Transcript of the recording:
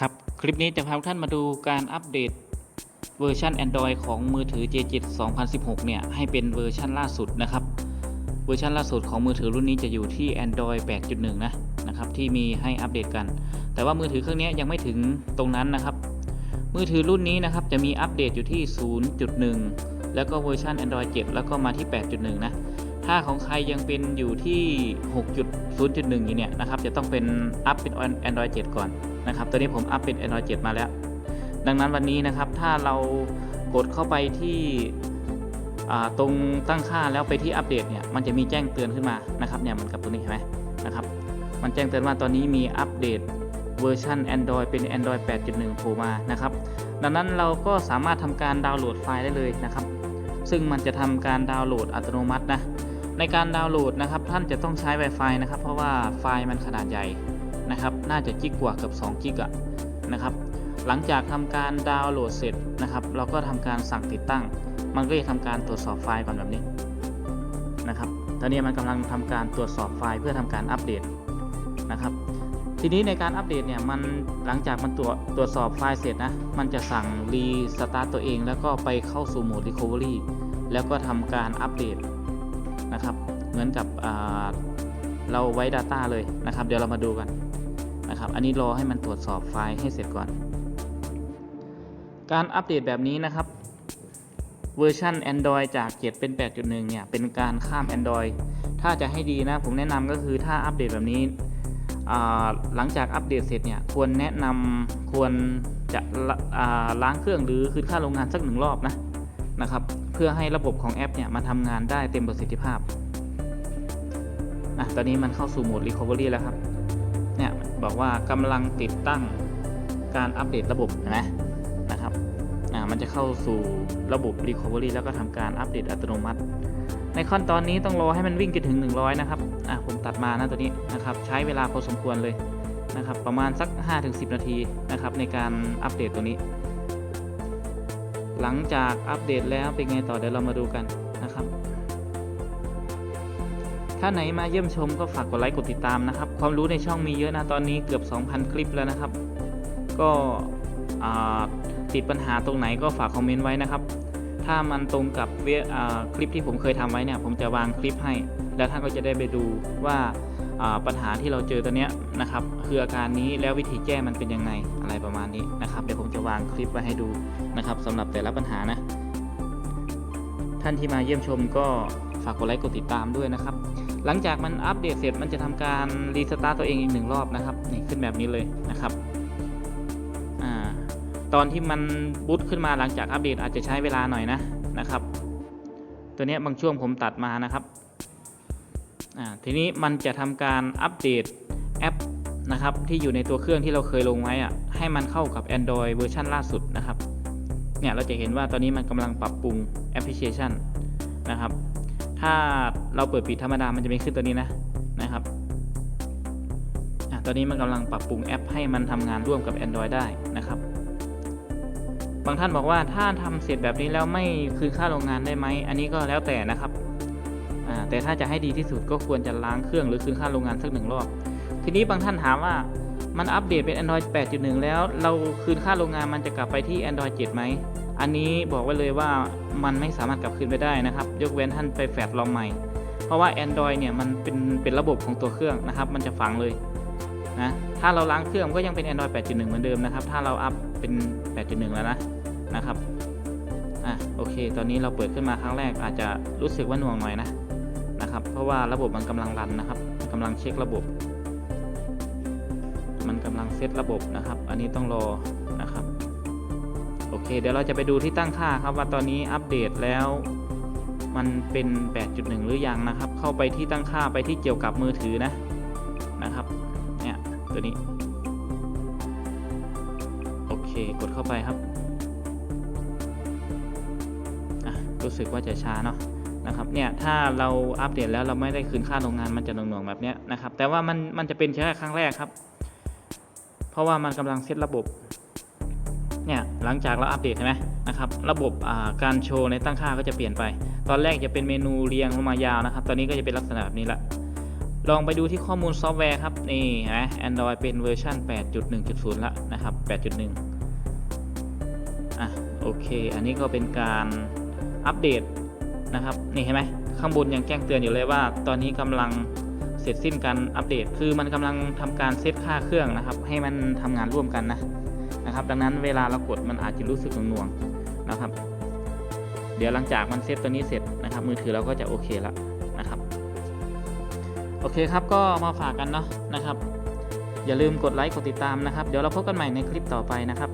ครับ คลิปนี้จะพาทุกท่านมาดูการอัปเดตเวอร์ชัน Android ของมือถือ J7 2016 เนี่ย ให้เป็นเวอร์ชันล่าสุดนะครับ เวอร์ชันล่าสุดของมือถือรุ่นนี้จะอยู่ที่ Android 8.1 นะนะครับที่มีให้อัปเดตกัน แต่ว่ามือถือเครื่องนี้ยังไม่ถึงตรงนั้นนะครับ มือถือรุ่นนี้นะครับจะมีอัปเดตอยู่ที่ 0.1 แล้วก็เวอร์ชัน Android 7 แล้วก็มาที่ 8.1 นะ ถ้าของใครยังเป็นอยู่ที่ 6.0.1อยู่เนี่ยนะครับ จะต้องเป็นอัปเป็น Android 7 ก่อนนะครับ ตัวนี้ผมอัปเป็น Android 7 มาแล้ว ดังนั้นวันนี้นะครับ ถ้าเรากดเข้าไปที่ตรงตั้งค่าแล้วไปที่อัปเดตเนี่ย มันจะมีแจ้งเตือนขึ้นมานะครับเนี่ยเหมือนกับตัวนี้เห็นไหมนะครับ มันแจ้งเตือนว่าตอนนี้มีอัปเดตเวอร์ชัน Android เป็น Android 8.1โผล่มานะครับ ดังนั้นเราก็สามารถทำการดาวน์โหลดไฟล์ได้เลยนะครับ ซึ่งมันจะทำการดาวน์โหลดอัตโนมัตินะ ในการดาวน์โหลดนะครับท่านจะต้องใช้ Wi-Fi นะครับเพราะว่าไฟล์มันขนาดใหญ่นะครับน่าจะจิกกว่าเกือบ2กิกะนะครับหลังจากทำการดาวน์โหลดเสร็จนะครับเราก็ทำการสั่งติดตั้ง มันก็จะทำการตรวจสอบไฟล์ก่อนแบบนี้นะครับตอนนี้มันกำลังทำการตรวจสอบไฟล์เพื่อทำการอัปเดตนะครับทีนี้ในการอัปเดตเนี่ยมันหลังจากมันตรวจตรวจสอบไฟล์เสร็จนะมันจะสั่งรีสตาร์ตตัวเอง แล้วก็ไปเข้าสู่โหมด Recovery แล้วก็ทำการอัปเดต นะครับ เหมือนกับเราไว้ Data เลยนะครับ เดี๋ยวเรามาดูกันนะครับ อันนี้รอให้มันตรวจสอบไฟล์ให้เสร็จก่อน การอัปเดตแบบนี้นะครับเวอร์ชัน Android จาก 7 เป็น 8.1 เนี่ย เป็นการข้าม Android ถ้าจะให้ดีนะ ผมแนะนำก็คือถ้าอัปเดตแบบนี้ หลังจากอัปเดตเสร็จเนี่ย ควรแนะนำควรจะล้างเครื่องหรือคืนค่าโรงงานสักหนึ่งรอบนะ นะครับ เพื่อให้ระบบของแอปเนี่ยมาทำงานได้เต็มประสิทธิภาพอะตอนนี้มันเข้าสู่โหมด Recovery แล้วครับ เนี่ยบอกว่ากำลังติดตั้งการอัปเดตระบบนไหมนะครับอ่ามันจะเข้าสู่ระบบ Recovery แล้วก็ทำการอัปเดตอัตโนมัติ ในขั้นตอนนี้ต้องรอให้มันวิ่งจนถึง 100 นะครับอะผมตัดมานะตัวนี้นะครับ ใช้เวลาพอสมควรเลยนะครับ ประมาณสัก 5-10 นาทีนะครับในการอัปเดตตัวนี้ หลังจากอัปเดตแล้วเป็นไงต่อเดี๋ยวเรามาดูกันนะครับ ถ้าไหนมาเยี่ยมชมก็ฝากกดไลค์กดติดตามนะครับ ความรู้ในช่องมีเยอะนะตอนนี้เกือบ 2,000 คลิปแล้วนะครับ ก็ติดปัญหาตรงไหนก็ฝากคอมเมนต์ไว้นะครับ ถ้ามันตรงกับคลิปที่ผมเคยทำไว้เนี่ยผมจะวางคลิปให้ แล้วท่านก็จะได้ไปดูว่า ปัญหาที่เราเจอตัวเนี้นะครับคืออาการนี้แล้ววิธีแก้มันเป็นยังไงอะไรประมาณนี้นะครับเดี๋ยวผมจะวางคลิปไว้ให้ดูนะครับสำหรับแต่ละปัญหานะท่านที่มาเยี่ยมชมก็ฝากกดไลค์กดติดตามด้วยนะครับ หลังจากมันอัปเดตเสร็จมันจะทำการรีสตาร์ตตัวเองอีกหนึ่งรอบนะครับนี่ขึ้นแบบนี้เลยนะครับอตอนที่มันบูตขึ้นมาหลังจากอัปเดตอาจจะใช้เวลาหน่อยนะนะครับ ตัวนี้บางช่วงผมตัดมานะครับ ทีนี้มันจะทำการอัปเดตแอปนะครับที่อยู่ในตัวเครื่องที่เราเคยลงไว้อะให้มันเข้ากับ Android เวอร์ชันล่าสุดนะครับเนี่ยเราจะเห็นว่าตอนนี้มันกำลังปรับปรุงแอปพลิเคชันนะครับ ถ้าเราเปิดปิดธรรมดา มันจะไม่ขึ้นตัวนี้นะนะครับอตอนนี้มันกำลังปรับปรุงแอป ให้มันทำงานร่วมกับ Android ได้นะครับ บางท่านบอกว่าถ้าทำเสร็จแบบนี้แล้วไม่คืนค่าโรงงานได้ไหม อันนี้ก็แล้วแต่นะครับ แต่ถ้าจะให้ดีที่สุดก็ควรจะล้างเครื่องหรือคืนค่าโรงงานสักหนึ่งรอบ ทีนี้บางท่านถามว่ามันอัปเดตเป็น Android 8.1 แล้วเราคืนค่าโรงงานมันจะกลับไปที่ Android 7 ไหม อันนี้บอกไว้เลยว่ามันไม่สามารถกลับคืนไปได้นะครับ ยกเว้นท่านไปแฟดลองใหม่ เพราะว่า Android เนี่ยมันเป็นเป็นระบบของตัวเครื่องนะครับ มันจะฝังเลยนะถ้าเราล้างเครื่องก็ยังเป็น Android 8.1 เหมือนเดิมนะครับ ถ้าเราอัพเป็น 8.1 แล้วนะนะครับอะโอเค ตอนนี้เราเปิดขึ้นมาครั้งแรกอาจจะรู้สึกว่าหน่วงหน่อยนะ นะครับ เพราะว่าระบบมันกำลังรันนะครับกำลังเช็คระบบ มันกำลังเซตระบบนะครับ อันนี้ต้องรอนะครับ โอเค เดี๋ยวเราจะไปดูที่ตั้งค่าครับว่าตอนนี้อัปเดตแล้วมันเป็น 8.1 หรือยังนะครับ เข้าไปที่ตั้งค่าไปที่เกี่ยวกับมือถือนะนะครับ เนี่ยตัวนี้ โอเค กดเข้าไปครับ รู้สึกว่าจะช้าเนาะ นะครับเนี่ยถ้าเราอัปเดตแล้วเราไม่ได้คืนค่าโรงงานมันจะหน่วงๆแบบนี้นะครับ แต่ว่ามันมันจะเป็นแค่ครั้งแรกครับ เพราะว่ามันกำลังเซตระบบเนี่ยหลังจากเราอัปเดตใช่ไหมนะครับระบบการโชว์ในตั้งค่าก็จะเปลี่ยนไป ตอนแรกจะเป็นเมนูเรียงลงมายาวนะครับ ตอนนี้ก็จะเป็นลักษณะแบบนี้ละลองไปดูที่ข้อมูลซอฟต์แวร์ครับนี่นไหม Android เป็นเวอร์ชัน8.1.0แล้วนะครับ 8.1 อะโอเค อันนี้ก็เป็นการอัปเดต นะครับนี่เห็นไหมข้างบนยังแจ้งเตือนอยู่เลยว่า ตอนนี้กำลังเสร็จสิ้นการอัปเดต คือมันกำลังทำการเซตค่าเครื่องนะครับ ให้มันทำงานร่วมกันนะนะครับ ดังนั้นเวลาเรากดมันอาจจะรู้สึกหน่วงๆนะครับ เดี๋ยวหลังจากมันเซตตัวนี้เสร็จนะครับ มือถือเราก็จะโอเคแล้วนะครับโอเคครับก็มาฝากกันเนาะนะครับ อย่าลืมกดไลค์กดติดตามนะครับ เดี๋ยวเราพบกันใหม่ในคลิปต่อไปนะครับ